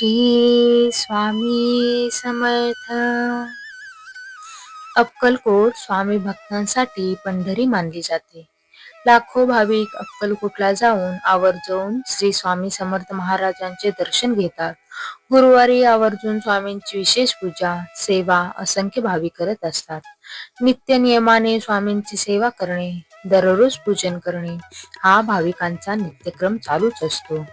श्री स्वामी समर्थ. अक्कलकोट स्वामी भक्तांसाठी पंढरी मानली जाते. लाखो भाविक अक्कलकोटला जाऊन आवर्जून श्री स्वामी समर्थ महाराजांचे दर्शन घेतात. गुरुवारी आवर्जून स्वामींची विशेष पूजा सेवा असंख्य भाविक करत असतात. नित्य नियमाने स्वामींची सेवा करणे दररोज पूजन करणे. हा भाविकांचा नित्यक्रम चालूच असतो.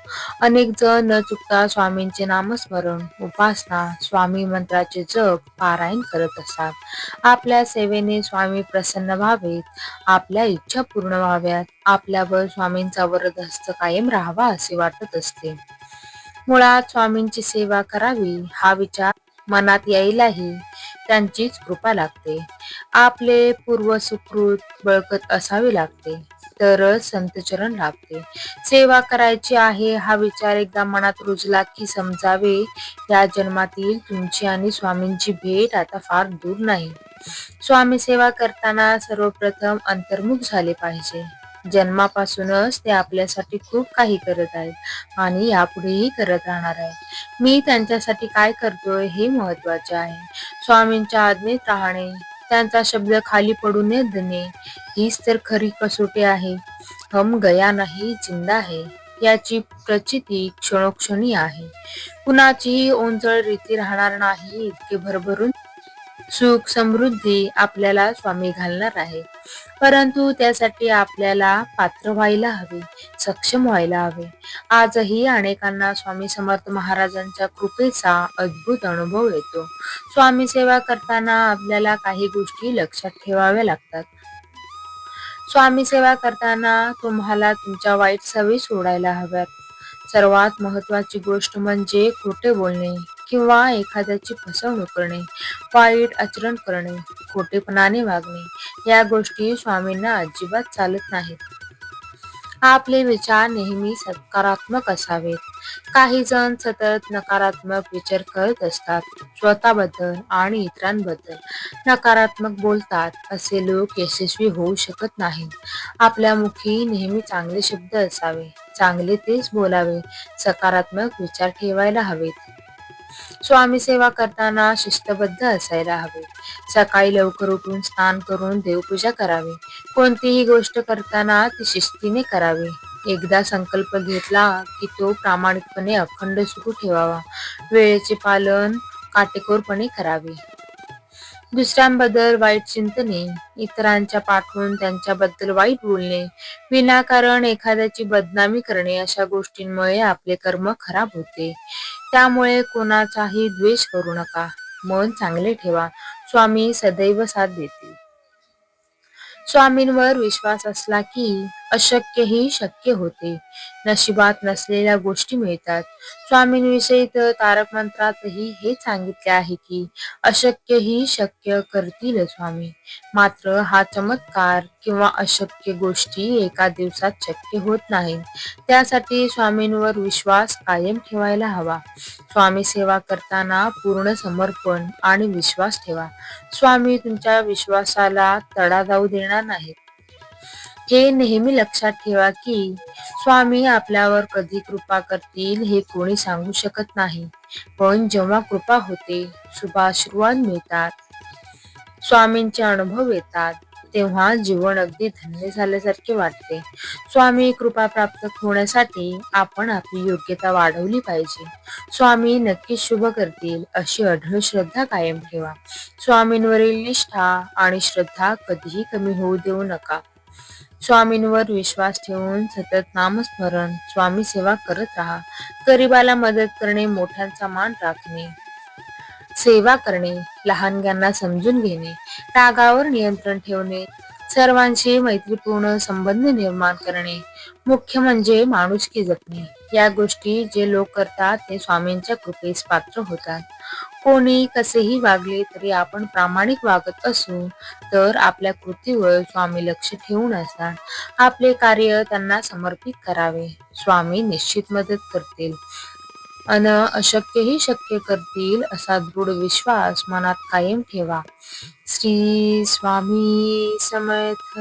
अनेक जण न चुकता स्वामींचे नामस्मरण उपासना स्वामी मंत्राचे जप पारायण करत असतात. आपल्या सेवेने स्वामी प्रसन्न व्हावेत. आपल्या इच्छा पूर्ण व्हाव्यात. आपल्यावर स्वामींचा वरदहस्त कायम राहावा असे वाटत असते. मुळात स्वामींची सेवा करावी हा विचार मनात यायलाही त्यांचीच कृपा लागते. आपले पूर्व सुकृत बळकत असावे लागते. तरच संतचरण लाभते. सेवा करायची आहे हा विचार एकदा मनात रुजला की समजावे या जन्मातील तुमची आणि स्वामींची भेट आता फार दूर नाही. स्वामी सेवा करताना सर्वप्रथम अंतर्मुख झाले पाहिजे. जन्मापासूनच ते आपल्यासाठी खूप काही करत आहेत आणि यापुढेही करत राहणार आहे मी त्यांच्यासाठी काय करतोय हे महत्त्वाचे आहे. स्वामींच्या आज्ञेत राहणे त्यांचा शब्द खाली पडू न देणे हीच तर खरी कसोटी आहे. हम गया नाही जिंदा आहे याची प्रचिती क्षणोक्षणी आहे. कुणाचीही ओंजळ रीती राहणार नाही इतके भरभरून सुख समृद्धी आपल्याला स्वामी घालणार आहे. परंतु त्यासाठी आपल्याला पात्र व्हायला हवे सक्षम व्हायला हवे. आजही अनेकांना स्वामी समर्थ महाराजांच्या कृपेचा अद्भुत अनुभव येतो. स्वामी सेवा करताना आपल्याला काही गोष्टी लक्षात ठेवाव्या लागतात. स्वामी सेवा करताना तुम्हाला तुमच्या वाईट सवयी सोडायला हव्यात. सर्वात महत्वाची गोष्ट म्हणजे खोटे बोलणे. किंवा एखाद्याची फसवणूक करणे वाईट आचरण करणे खोटेपणाने वागणे या गोष्टी स्वामींना अजिबात चालत नाहीत. आपले विचार नेहमी सकारात्मक असावेत. काही जण सतत नकारात्मक विचार करत असतात स्वतःबद्दल आणि इतरांबद्दल. नकारात्मक बोलतात असे लोक यशस्वी होऊ शकत नाहीत. आपल्या मुखी नेहमी चांगले शब्द असावे चांगले तेच बोलावे सकारात्मक विचार ठेवायला हवेत. स्वामी सेवा करताना शिस्तबद्ध असायला हवे. सकाळी लवकर उठून स्नान करून देवपूजा करावी. कोणतीही गोष्ट करताना ती शिस्तीने करावी. एकदा संकल्प घेतला की तो प्रामाणिकपणे अखंड सुरू ठेवावा. वेळेचे पालन काटेकोरपणे करावे. दुसऱ्यांबद्दल वाईट चिंतने इतरांच्या पाठवून त्यांच्याबद्दल वाईट बोलणे विनाकारण एखाद्याची बदनामी करणे अशा गोष्टींमुळे आपले कर्म खराब होते. त्यामुळे कोणाचाही द्वेष करू नका. मन चांगले ठेवा. स्वामी सदैव साथ देते स्वामींवर विश्वास असला की अशक्यही शक्य होते. नशिबात नसलेल्या गोष्टी मिळतात. स्वामींविषयी तर तारक मंत्रातही हे सांगितले आहे की अशक्यही शक्य करतील स्वामी. मात्र हा चमत्कार किंवा अशक्य गोष्टी एका दिवसात शक्य होत नाही त्यासाठी स्वामींवर विश्वास कायम ठेवायला हवा. स्वामी सेवा करताना पूर्ण समर्पण आणि विश्वास ठेवा. स्वामी तुमच्या विश्वासाला तडा जाऊ देणार नाहीत. हे नेहमी लक्षात ठेवा की स्वामी आपल्यावर कधी कृपा करतील हे कोणी सांगू शकत नाही. पण जेव्हा कृपा होते शुभाशीर्वाद मिळतात. स्वामींचे अनुभव येतात तेव्हा जीवन अगदी धन्य झाल्यासारखे वाटते. स्वामी कृपा प्राप्त होण्यासाठी आपण आपली योग्यता वाढवली पाहिजे. स्वामी नक्कीच शुभ करतील अशी अढळ श्रद्धा कायम ठेवा. स्वामींवरील निष्ठा आणि श्रद्धा कधीही कमी होऊ देऊ नका. स्वामींवर विश्वास ठेवून सतत नामस्मरण स्वामी सेवा करत राहा. गरीबाला मदत करणे मोठ्यांचा मान राखणे सेवा करणे लहानग्यांना समजून घेणे रागावर नियंत्रण ठेवणे सर्वांशी मैत्रीपूर्ण संबंध निर्माण करणे मुख्य म्हणजे माणुसकी जपणे. या गोष्टी जे लोक करतात ते स्वामींच्या कृपेस पात्र होतात. कोणी कसेही वागले तरी आपण प्रामाणिक वागत असू तर आपल्या कृतीवर स्वामी लक्ष ठेवून असतात आपले कार्य त्यांना समर्पित करावे. स्वामी निश्चित मदत करतील. अन अशक्यही शक्य करतील असा दृढ विश्वास मनात कायम ठेवा. श्री स्वामी समर्थ.